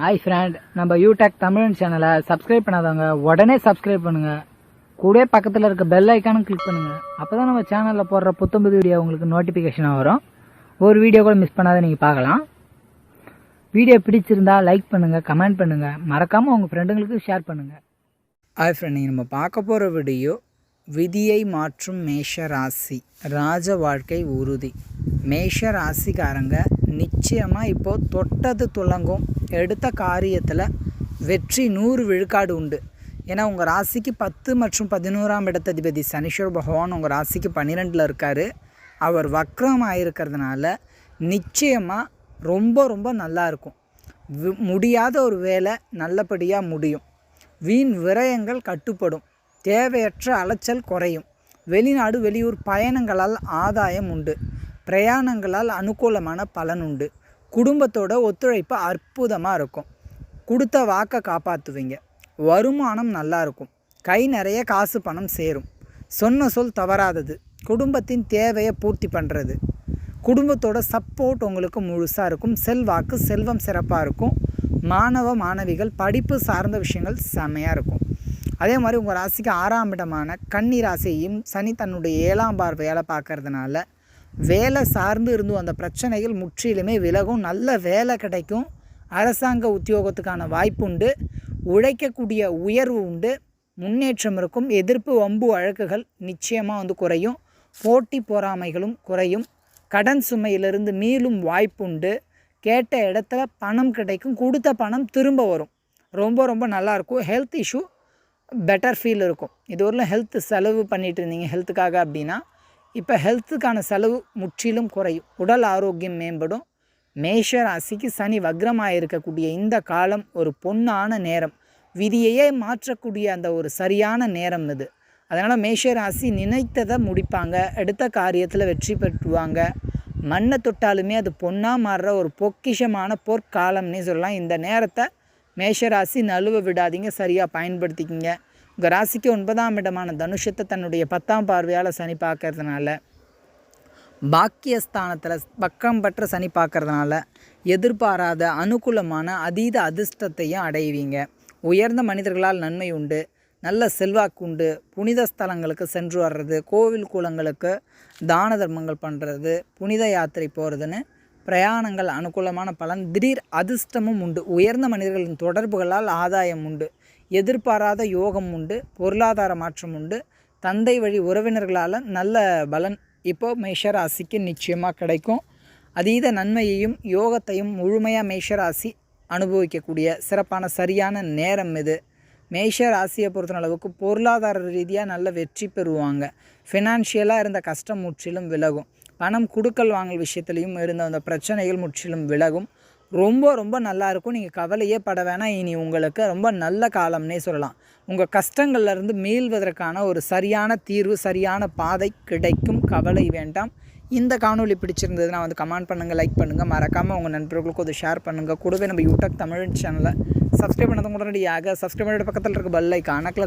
Hi friend நம்ம யூடெக் தமிழ் சேனலை subscribe பண்ணாதவங்க உடனே சப்ஸ்கிரைப் பண்ணுங்க. கூட பக்கத்தில் இருக்க பெல் ஐக்கானும் கிளிக் பண்ணுங்க. அப்பதான் நம்ம சேனலில் போடுற புத்தம்புது வீடியோ உங்களுக்கு நோட்டிஃபிகேஷனாக வரும். ஒரு வீடியோ கூட மிஸ் பண்ணாத நீங்கள் பார்க்கலாம். வீடியோ பிடிச்சிருந்தா லைக் பண்ணுங்க கமெண்ட் பண்ணுங்க. மறக்காமல் உங்கள் ஃப்ரெண்டுங்களுக்கு ஷேர் பண்ணுங்க. ஹாய் ஃப்ரெண்ட் நீங்கள் நம்ம பார்க்க போகிற வீடியோ விதியை மாற்றும் மேஷ ராசி ராஜ வாழ்க்கை உறுதி. மேஷ ராசிக்காரங்க நிச்சயமாக இப்போது தொட்டது துலங்கும் எடுத்த காரியத்தில் வெற்றி நூறு விழுக்காடு உண்டு. ஏன்னா உங்கள் ராசிக்கு பத்து மற்றும் பதினோராம் இடத்ததிபதி சனீஸ்வர பகவான் உங்கள் ராசிக்கு பன்னிரெண்டில் இருக்கார். அவர் வக்ரம் ஆயிருக்கிறதுனால நிச்சயமாக ரொம்ப ரொம்ப நல்லா இருக்கும். முடியாத ஒரு வேலை நல்லபடியாக முடியும். வீண் விரயங்கள் கட்டுப்படும். தேவையற்ற அலைச்சல் குறையும். வெளிநாடு வெளியூர் பயணங்களால் ஆதாயம் உண்டு. பிரயாணங்களால் அனுகூலமான பலன் உண்டு. குடும்பத்தோட ஒத்துழைப்பு அற்புதமாக இருக்கும். கொடுத்த வாக்கை காப்பாற்றுவீங்க வருமானம் நல்லா இருக்கும். கை நிறைய காசு பணம் சேரும். சொன்ன சொல் தவறாதது. குடும்பத்தின் தேவையை பூர்த்தி பண்ணுறது குடும்பத்தோட சப்போர்ட் உங்களுக்கு முழுசாக இருக்கும். செல்வாக்கு செல்வம் சிறப்பாக இருக்கும். மாணவ மாணவிகள் படிப்பு சார்ந்த விஷயங்கள் செமையாக இருக்கும். அதே மாதிரி உங்கள் ராசிக்கு ஆறாம் இடமான கன்னி ராசியையும் சனி தன்னுடைய ஏழாம் பார்வையால் பார்க்கறதுனால வேலை சார்ந்து இருந்து அந்த பிரச்சனைகள் முற்றிலுமே விலகும். நல்ல வேலை கிடைக்கும். அரசாங்க உத்தியோகத்துக்கான வாய்ப்பு உண்டு. உழைக்கக்கூடிய உயர்வு உண்டு. முன்னேற்றம் இருக்கும். எதிர்ப்பு வம்பு வழக்குகள் நிச்சயமாக வந்து குறையும். போட்டி பொறாமைகளும் குறையும். கடன் சுமையிலிருந்து மீளும் வாய்ப்புண்டு கேட்ட இடத்துல பணம் கிடைக்கும். கொடுத்த பணம் திரும்ப வரும். ரொம்ப ரொம்ப நல்லாயிருக்கும் ஹெல்த் இஷ்யூ பெட்டர் ஃபீல் இருக்கும். இது வரலாம் ஹெல்த் செலவு பண்ணிட்டு இருந்தீங்க. ஹெல்த்துக்காக அப்படின்னா இப்போ ஹெல்த்துக்கான செலவு முற்றிலும் குறையும். உடல் ஆரோக்கியம் மேம்படும். மேஷ ராசிக்கு சனி வக்ரமாக இருக்கக்கூடிய இந்த காலம் ஒரு பொன்னான நேரம். விதியையே மாற்றக்கூடிய அந்த ஒரு சரியான நேரம் இது. அதனால் மேஷ ராசி நினைத்ததை முடிப்பாங்க. எடுத்த காரியத்தில் வெற்றி பெற்றுவாங்க. மண்ணை தொட்டாலுமே அது பொன்னாக மாறுற ஒரு பொக்கிஷமான பொற்காலம்னே சொல்லலாம். இந்த நேரத்தை மேஷராசி நழுவ விடாதீங்க. சரியாக பயன்படுத்திக்கிங்க. உங்கள் ராசிக்கு ஒன்பதாம் இடமான தனுஷத்தை தன்னுடைய பத்தாம் பார்வையால் சனி பார்க்கறதுனால பாக்கியஸ்தானத்தில் பக்கம் பற்ற சனி பார்க்கறதுனால எதிர்பாராத அனுகூலமான அதீத அதிர்ஷ்டத்தையும் அடைவீங்க. உயர்ந்த மனிதர்களால் நன்மை உண்டு நல்ல செல்வாக்கு உண்டு புனித ஸ்தலங்களுக்கு சென்று வர்றது கோவில் குளங்களுக்கு தான தர்மங்கள் பண்ணுறது புனித யாத்திரை போகிறதுன்னு பிரயாணங்கள் அனுகூலமான பலன் திடீர் அதிர்ஷ்டமும் உண்டு. உயர்ந்த மனிதர்களின் தொடர்புகளால் ஆதாயம் உண்டு. எதிர்பாராத யோகம் உண்டு பொருளாதார மாற்றம் உண்டு. தந்தை வழி உறவினர்களால் நல்ல பலன் இப்போ மேஷராசிக்கு நிச்சயமாக கிடைக்கும். அதீத நன்மையையும் யோகத்தையும் முழுமையாக மேஷராசி அனுபவிக்கக்கூடிய சிறப்பான சரியான நேரம் இது. மேஷ ராசியை பொறுத்த அளவுக்கு பொருளாதார ரீதியாக நல்ல வெற்றி பெறுவாங்க. ஃபினான்ஷியலாக இருந்த கஷ்டம் முற்றிலும் விலகும். பணம் கொடுக்கல் வாங்கல் விஷயத்துலையும் இருந்த அந்த பிரச்சனைகள் முற்றிலும் விலகும். ரொம்ப ரொம்ப நல்லா இருக்கும் நீங்கள் கவலையே பட வேணாம். இனி உங்களுக்கு ரொம்ப நல்ல காலம்னே சொல்லலாம். உங்கள் கஷ்டங்கள்லேருந்து மீள்வதற்கான ஒரு சரியான தீர்வு சரியான பாதை கிடைக்கும். கவலை வேண்டாம். இந்த காணொளி பிடிச்சிருந்ததுன்னா வந்து கமெண்ட் பண்ணுங்கள் லைக் பண்ணுங்கள் மறக்காமல் உங்கள் நண்பர்களுக்கும் அதை ஷேர் பண்ணுங்கள் கூடவே நம்ம யூடியூப் தமிழ் சேனலை சப்ஸ்கிரைப் பண்ணதும் உடனடியாக சப்ஸ்கிரைப் பண்ணுற பக்கத்தில் இருக்க பெல் ஐக்கான கிளிக்